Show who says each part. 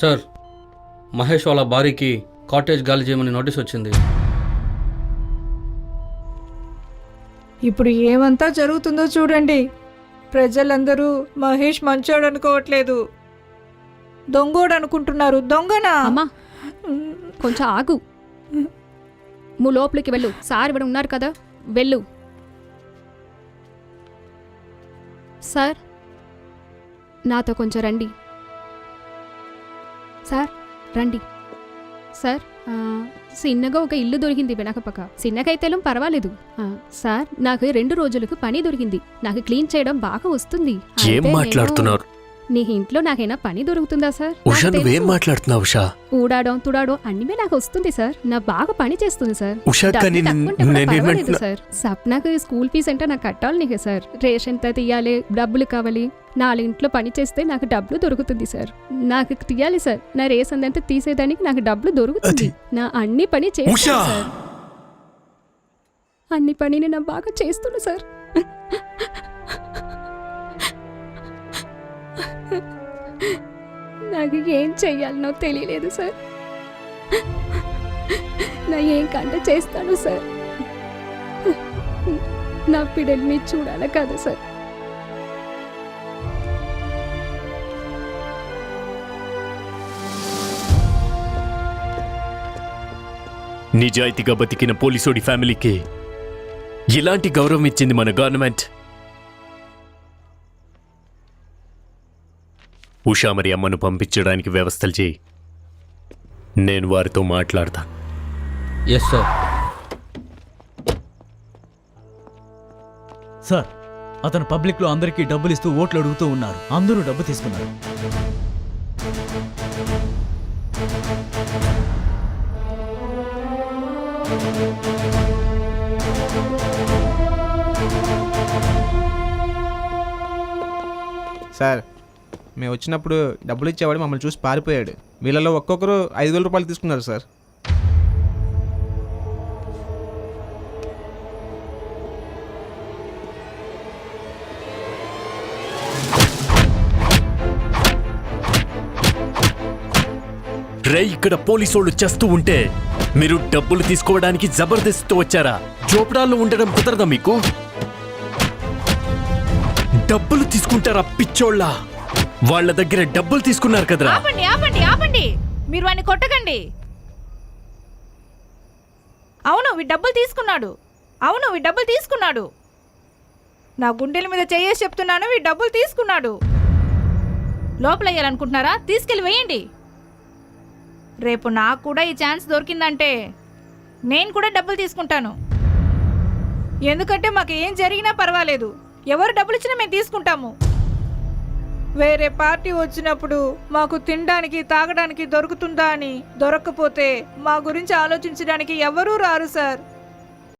Speaker 1: Sir Mahesh వాళ్ళ భార్యకి cottage గాలి చేయమని నోటీస్ వచ్చింది.
Speaker 2: ఇప్పుడు ఏమంతా జరుగుతుందో చూడండి. ప్రజలందరూ మహేష్ మంచోడు అనుకోవట్లేదు. దొంగోడు అనుకుంటున్నారు దొంగనా?
Speaker 3: అమ్మా కొంచెం ఆగు. నువ్వు లోపలికి వెళ్ళు. సార్ ఇక్కడ ఉన్నారు కదా వెళ్ళు. సార్ నాతో కొంచెం రండి. సార్ రండి. సార్ చిన్నగా ఒక ఇల్లు దొరికింది వెనకపక్క. చిన్నకైతేలం పర్వాలేదు. సార్ నాకు రెండు రోజులకు పని దొరికింది. నాకు క్లీన్ చేయడం బాగా వస్తుంది.
Speaker 4: ఏం మాట్లాడుతున్నారు?
Speaker 3: నీ ఇంట్లో నాకైనా పని దొరుకుతుందా సార్?
Speaker 4: ఉషా నువ్వేం. మాట్లాడుతున్నావు ఉషా?
Speaker 3: ఊడాడడం తుడాడడం అన్ని నాకు వస్తుంది సార్. నా బాగా పని చేస్తుంది సార్.
Speaker 4: ఉషా కానీ
Speaker 3: పర్వాలేదు సార్. సప్నాకు స్కూల్ ఫీజు అంటే నాకు కట్టాలి నీకే సార్. రేషన్తో తీయాలి డబ్బులు కావాలి. నాలుగు ఇంట్లో పని చేస్తే నాకు డబ్బులు దొరుకుతుంది సార్. నాకు తీయాలి సార్. నా రేషన్ అంతా తీసేదానికి నాకు డబ్బులు దొరుకుతుంది. నా అన్ని పని చేస్తాను! సార్. అన్ని పనిని నా బాగా చేస్తున్నా సార్. నాకు ఏం చెయ్యాలనో తెలియలేదు సార్. నా ఏం కంట చేస్తాను సార్. నా పిడల్ని చూడాల కదా సార్.
Speaker 4: నిజాయితీగా బతికిన పోలీసోడి ఫ్యామిలీకి ఇలాంటి గౌరవం ఇచ్చింది మన గవర్నమెంట్. ఉషా మరి అమ్మను పంపించడానికి వ్యవస్థలు చేయి. నేను వారితో మాట్లాడతాను
Speaker 1: ఎస్ సార్
Speaker 5: సార్ అతను పబ్లిక్లో అందరికీ డబ్బులు ఇస్తూ ఓట్లు అడుగుతూ ఉన్నారు. అందరూ డబ్బు తీసుకున్నారు.
Speaker 6: సార్ మేము వచ్చినప్పుడు డబ్బులు ఇచ్చేవాడు మమ్మల్ని చూసి పారిపోయాడు. వీళ్ళలో ఒక్కొక్కరు ఐదు వేల రూపాయలు తీసుకున్నారు సార్.
Speaker 4: రే ఇక్కడ పోలీసోళ్ళు చేస్తూ ఉంటే మీరు డబ్బులు తీసుకోవడానికి జబర్దస్త్తో వచ్చారా? జోపడాల్లో ఉండడం కుదరదా మీకు? డబ్బులు తీసుకుంటారా పిచ్చోళ్ళ? వాళ్ళ దగ్గర డబ్బులు తీసుకున్నారు కదరా.
Speaker 2: ఆపండి ఆపండి ఆపండి. మీరు వాడిని కొట్టకండి. అవును వీ డబ్బులు తీసుకున్నాడు. అవును వీ డబ్బులు తీసుకున్నాడు. నా గుండెల మీద చేయేసి చెప్తున్నాను వీ డబ్బులు తీసుకున్నాడు. లోపల వేయాలనుకుంటున్నారా? తీసుకెళ్ళి వేయండి. రేపు నాకు కూడా ఈ ఛాన్స్ దొరికిందంటే నేను కూడా డబ్బులు తీసుకుంటాను. ఎందుకంటే మాకు ఏం జరిగినా పర్వాలేదు. ఎవరు డబ్బులు ఇచ్చినా మేము తీసుకుంటాము. వేరే పార్టీ వచ్చినప్పుడు మాకు తినడానికి తాగడానికి దొరుకుతుందా అని దొరక్కపోతే మా గురించి ఆలోచించడానికి ఎవరూ రారు సార్.